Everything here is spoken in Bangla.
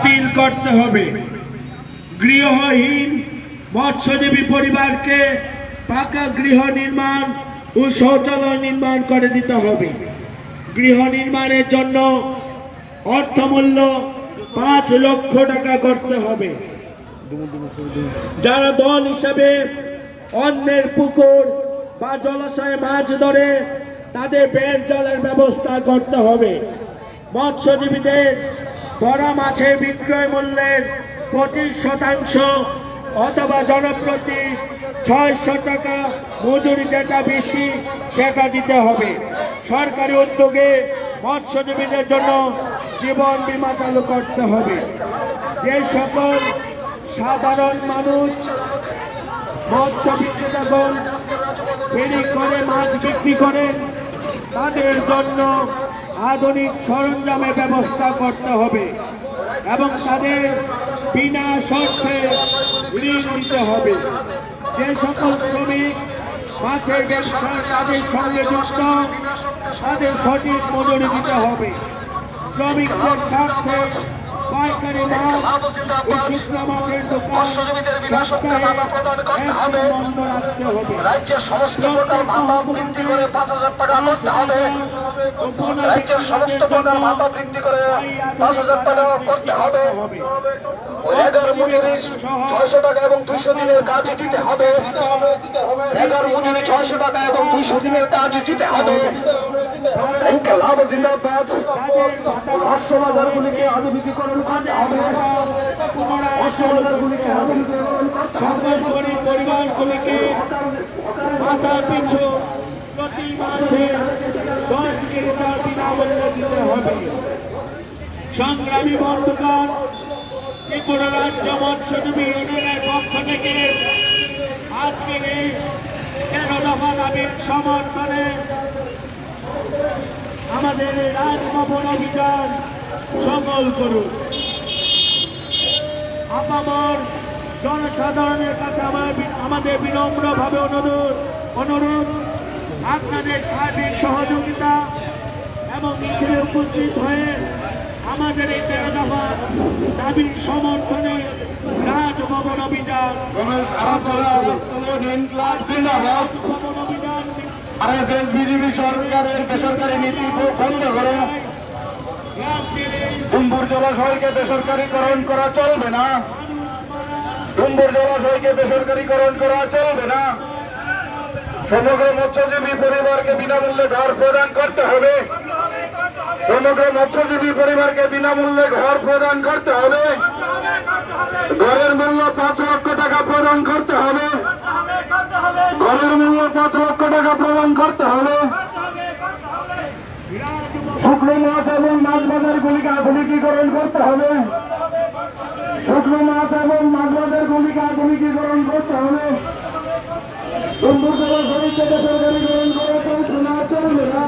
বাতিল করতে হবে। গৃহহীন মৎস্যজীবী পরিবারকে পাকা গৃহ নির্মাণ ও শৌচালয় নির্মাণ করে দিতে হবে। গৃহ নির্মাণের জন্য অর্থমূল্য পাঁচ লক্ষ টাকা করতে হবে। যারা দল হিসাবে অন্যের পুকুর বা জলাশয়ে মাছ ধরে, তাদের বের জলের ব্যবস্থা করতে হবে। মৎস্যজীবীদের বড় মাছের বিক্রয় মূল্যের পঁচিশ শতাংশ অথবা জনপ্রতি ছয়শো টাকা মজুরি যেটা বেশি, সেটা দিতে হবে। সরকারি উদ্যোগে মৎস্যজীবীদের জন্য জীবন বীমা চালু করতে হবে। যে সকল সাধারণ মানুষ মৎস্য বিক্রেতাগণ ফেরি করে মাছ বিক্রি করেন, তাদের জন্য আধুনিক সরঞ্জামের ব্যবস্থা করতে হবে এবং তাদের বিনা শর্তে ঋণ দিতে হবে। যে সকল শ্রমিক মাছের ব্যবসার কাজের সঙ্গে যুক্ত, তাদের সঠিক মজুরি দিতে হবে। শ্রমিকদের স্বার্থে ও শুকনো মৎস্যজীবীদের বিনা ভাতা প্রদান করতে হবে। হবে রাজ্যের সমস্ত প্রকার ভাতা বৃদ্ধি করে পাঁচ হাজার টাকা করতে হবে রাজ্যের সমস্ত প্রকার ভাতা বৃদ্ধি করে পাঁচ হাজার টাকা করতে হবে রেগার মজুরি ছয়শো টাকা এবং দুইশো দিনের কাজ দিতে হবে রেগার মজুরি ছয়শো টাকা এবং দুইশো দিনের কাজ দিতে হবে লাভ জিন্দাবাদ। মৎস্য বাজারগুলিকে আধুনিকীকরণ করতে হবে। মৎস্য বাজারগুলিকে আধুনিকীকরণ পরিবারগুলিকে মাথা পিছু প্রতি মাসে দশ কেজি বিনামূল্যে দিতে হবে। সংগ্রামী বন্ধুগণ, ত্রিপুরা রাজ্য মৎস্যজীবী ইউনিয়নের পক্ষ থেকে আজকের এই তেরো দফা দাবির সমর্থনে আমাদের এই রাজভবন অভিযান সফল করুন। আপামর জনসাধারণের কাছে আমার আমাদের বিনম্রভাবে অনুরোধ অনুরোধ আপনাদের সার্বিক সহযোগিতা এবং মিছিলে উপস্থিত হয়ে আমাদের এই তেরো দফা দাবির সমর্থনে রাজভবন অভিযান রাজভবন অভিযান আরএসএস, বিজেপি সরকারের বেসরকারি নীতি বন্ধ করে। ডুম্বুর জলাশয়কে বেসরকারীকরণ করা চলবে না। ডুম্বুর জলাশয়কে বেসরকারীকরণ করা চলবে না। সমগ্র মৎস্যজীবী পরিবারকে বিনামূল্যে ঘর প্রদান করতে হবে। সমগ্র মৎস্যজীবী পরিবারকে বিনামূল্যে ঘর প্রদান করতে হবে ঘরের মূল্য পাঁচ লক্ষ টাকা প্রদান করতে হবে ঘরের মূল্য পাঁচ লক্ষ টাকা প্রদান করতে হবে। শুকনো মাছ এবং মাছ বাজারগুলিকে আধুনিকীকরণ করতে হবে। শুকনো মাছ এবং মাছ বাজারগুলিকে আধুনিকীকরণ করতে হবে। শরীরকে বেসরকারীকরণ করে চলছে না, চলবে না।